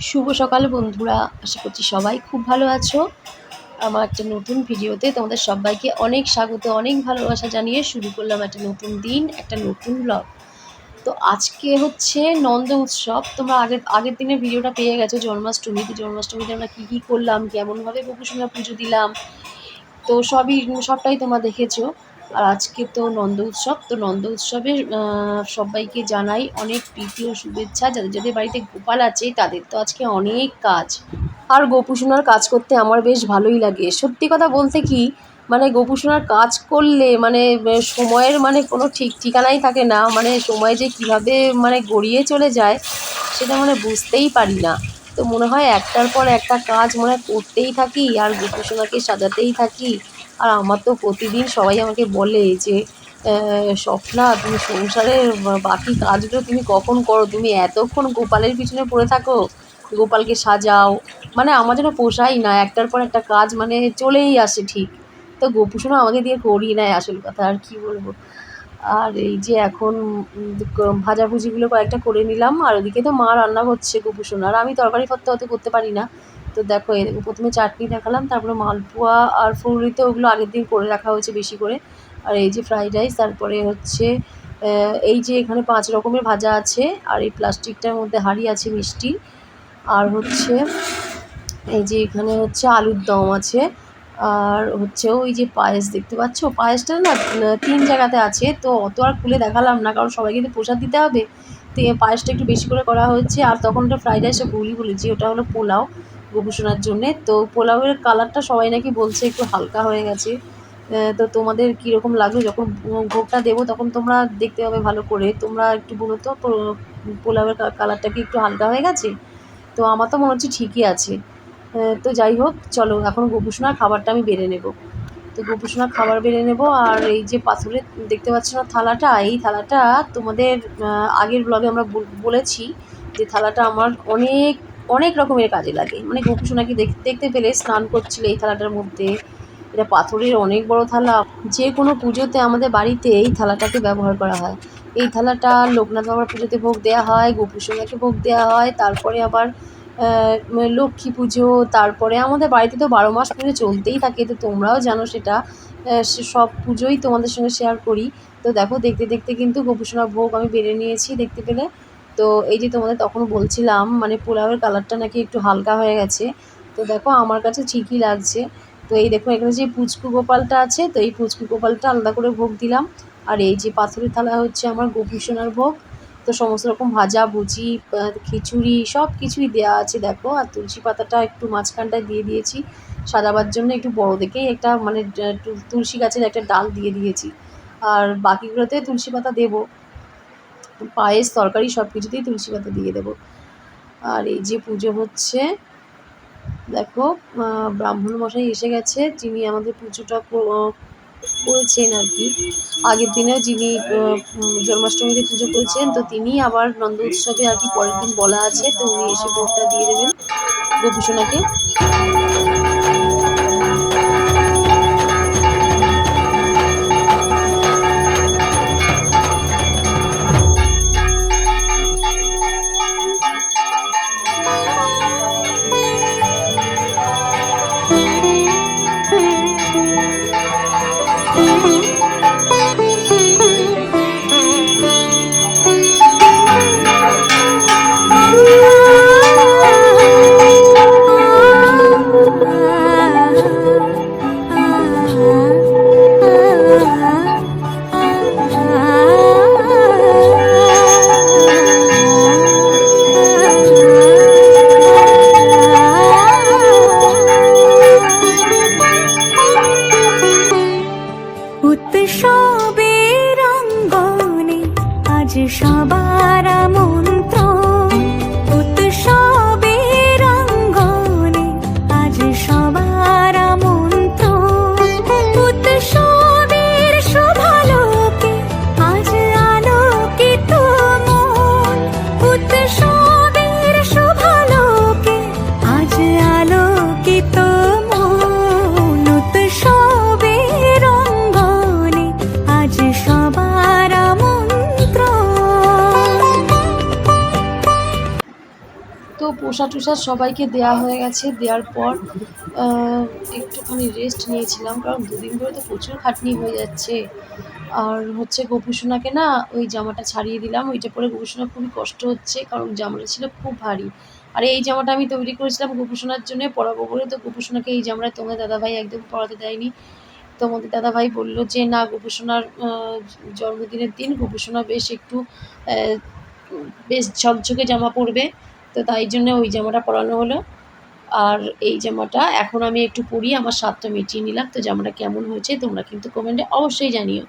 শুভ সকাল বন্ধুরা, আশা করছি সবাই খুব ভালো আছো। আমার একটা নতুন ভিডিওতে তোমাদের সবাইকে অনেক স্বাগত, অনেক ভালোবাসা জানিয়ে শুরু করলাম একটা নতুন দিন, একটা নতুন ব্লগ তো আজকে হচ্ছে নন্দ উৎসব, তোমরা আগের আগের দিনের ভিডিওটা পেয়ে গেছো, জন্মাষ্টমীতে জন্মাষ্টমীতে আমরা কী কী করলাম, কেমনভাবে গোপুসোনা পুজো দিলাম, তো সবই, সবটাই তোমরা দেখেছ। আর আজকে তো নন্দ উৎসব, তো নন্দ উৎসবে সবাইকে জানাই অনেক প্রীতি ও শুভেচ্ছা। যাদের যাদের বাড়িতে গোপাল আছে, তাদের তো আজকে অনেক কাজ। আর গোপুসোনার কাজ করতে আমার বেশ ভালোই লাগে। সত্যি কথা বলতে কি মানে গোপুসোনার কাজ করলে মানে সময়ের মানে কোনো ঠিক ঠিকানাই থাকে না। মানে সময় যে কীভাবে মানে গড়িয়ে চলে যায়, সেটা মানে বুঝতেই পারি না। তো মনে হয় একটার পর একটা কাজ মনে করতেই থাকি, আর গোপুসোনাকে সাজাতেই থাকি। আর আমার তো প্রতিদিন সবাই আমাকে বলে যে স্বপ্না, তুমি সংসারের বাকি কাজগুলো তুমি কখন করো? তুমি এতক্ষণ গোপালের পিছনে পড়ে থাকো, গোপালকে সাজাও। মানে আমার যেন পোষাই না, একটার পর একটা কাজ মানে চলেই আসে ঠিক। তো গোপুসোনা আমাকে দিয়ে করি নেয় আসল কথা, আর কি বলব। আর এই যে এখন ভাজাভুজিগুলো কয়েকটা করে নিলাম, আর ওদিকে তো মা রান্না করছে গোপুসোনা আর আমি তরকারি পত্র অত করতে পারি না। তো দেখো প্রথমে চাটনি দেখালাম, তারপরে মালপোয়া আর ফুলরি তো ওগুলো আগের দিন করে রাখা হয়েছে বেশি করে। আর এই যে ফ্রাইড রাইস, তারপরে হচ্ছে এই যে এখানে পাঁচ রকমের ভাজা আছে, আর এই প্লাস্টিকটার মধ্যে হাঁড়ি আছে মিষ্টি। আর হচ্ছে, এই যে এখানে হচ্ছে আলুর দম আছে। আর হচ্ছে ওই যে পায়েস দেখতে পাচ্ছ? পায়েসটা না, তিন জায়গাতে আছে, তো অত আর খুলে দেখালাম না, কারণ সবাইকে তো প্রসাদ দিতে হবে। তো পায়েসটা একটু বেশি করে করা হয়েছে, আর তখন ওটা ফ্রাইড রাইসটা ভুলই বলেছি, ওটা হলো পোলাও। গোপুসোনার জন্যে। তো পোলাওয়ের কালারটা সবাই নাকি বলছে একটু হালকা হয়ে গেছে। তো তোমাদের কীরকম লাগল? যখন ভোগটা দেবো তখন তোমরা দেখতে পাবে ভালো করে। তোমরা একটু বলো তো পোলাওয়ের কালারটা কি একটু হালকা হয়ে গেছে? তো আমার তো মনে হচ্ছে ঠিকই আছে। তো যাই হোক, চলো এখন গোপুসোনার খাবারটা আমি বেড়ে নেব। তো গোপুসোনার খাবার বেড়ে নেব আর এই যে পাথরের দেখতে পাচ্ছ না থালাটা, এই থালাটা তোমাদের আগের ব্লগে আমরা বল- বলেছি যে থালাটা আমার অনেক অনেক রকমের কাজে লাগে। মানে গোপুসোনাকে দেখ- দেখতে পেলে স্নান করছিল এই থালাটার মধ্যে। এটা পাথরের অনেক বড় থালা। যে কোনো পুজোতে আমাদের বাড়িতে এই থালাটাকে ব্যবহার করা হয়। এই থালাটা লোকনাথ বাবার পুজোতে ভোগ দেওয়া হয় গোপুসোনাকে ভোগ দেওয়া হয়, তারপরে আবার লক্ষ্মী পুজো, তারপরে আমাদের বাড়িতে তো বারো মাস পুজো চলতেই থাকে, তো তোমরাও জানো সেটা। সব পুজোই তোমাদের সঙ্গে শেয়ার করি। তো দেখো, দেখতে দেখতে কিন্তু গোপুসোনা ভোগ আমি বেড়ে নিয়েছি, দেখতে পেলে তো এই যে তোমাদের তখন বলছিলাম মানে পোলাওয়ের কালারটা নাকি একটু হালকা হয়ে গেছে। তো দেখো, আমার কাছে ঠিকই লাগছে। তো এই দেখো, এখানে যে পুচকু গোপালটা আছে, তো এই পুচকু গোপালটা আলাদা করে ভোগ দিলাম। আর এই যে পাথরের থালা হচ্ছে আমার গোপুসোনার ভোগ। তো সমস্ত রকম ভাজা, ভুজি খিচুড়ি সব কিছুই দেওয়া আছে, দেখো। আর তুলসী পাতাটা একটু মাঝখানটায় দিয়ে দিয়েছি। সাজাবার জন্য একটু বড় দেখেই একটা মানে তুলসী গাছের একটা ডাল দিয়ে দিয়েছি। আর বাকিগুলোতে তুলসী পাতা দেবো। পায়েস, তরকারি সব কিছুতেই তুলসী পাতা দিয়ে দেবো। আর এই যে পুজো হচ্ছে, দেখো ব্রাহ্মণ মশাই এসে গেছে, যিনি আমাদের পুজোটা করেছেন আর কি। আগের দিনেও যিনি জন্মাষ্টমীতে পুজো করেছেন, তো তিনি আবার নন্দ উৎসবে আর কি পরের দিন বলা আছে, তো উনি এসে ভোগটা দিয়ে দেবেন গোপুসোনাকে। আজ সবার পোশাক টোশাক সবাইকে দেওয়া হয়ে গেছে। দেওয়ার পর একটুখানি রেস্ট নিয়েছিলাম, কারণ দুদিন ধরে তো প্রচুর খাটনি হয়ে যাচ্ছে। আর হচ্ছে গোপুসোনাকে না ওই জামাটা ছাড়িয়ে দিলাম। ওইটা পরে গোপুসোনা খুবই কষ্ট হচ্ছে, কারণ জামাটা ছিল খুব ভারী। আর এই জামাটা আমি তৈরি করেছিলাম গোপুসোনার জন্য, পরাবো বলে তো গোপুসোনাকে এই জামাটা তোমাদের দাদাভাই একদম পরাতে দেয়নি। তোমাদের দাদাভাই বলল যে, না, গোপুসোনার জন্মদিনের দিন গোপুসোনা বেশ একটু বেশ ঝকঝকে জামা পরবে। তো তাই জন্য ওই জামাটা পরানো হলো। আর এই জামাটা এখন আমি একটু পরি আমার স্বাদটা মিটিয়ে নিলাম। তো জামাটা কেমন হয়েছে তোমরা কিন্তু কমেন্টে অবশ্যই জানিও।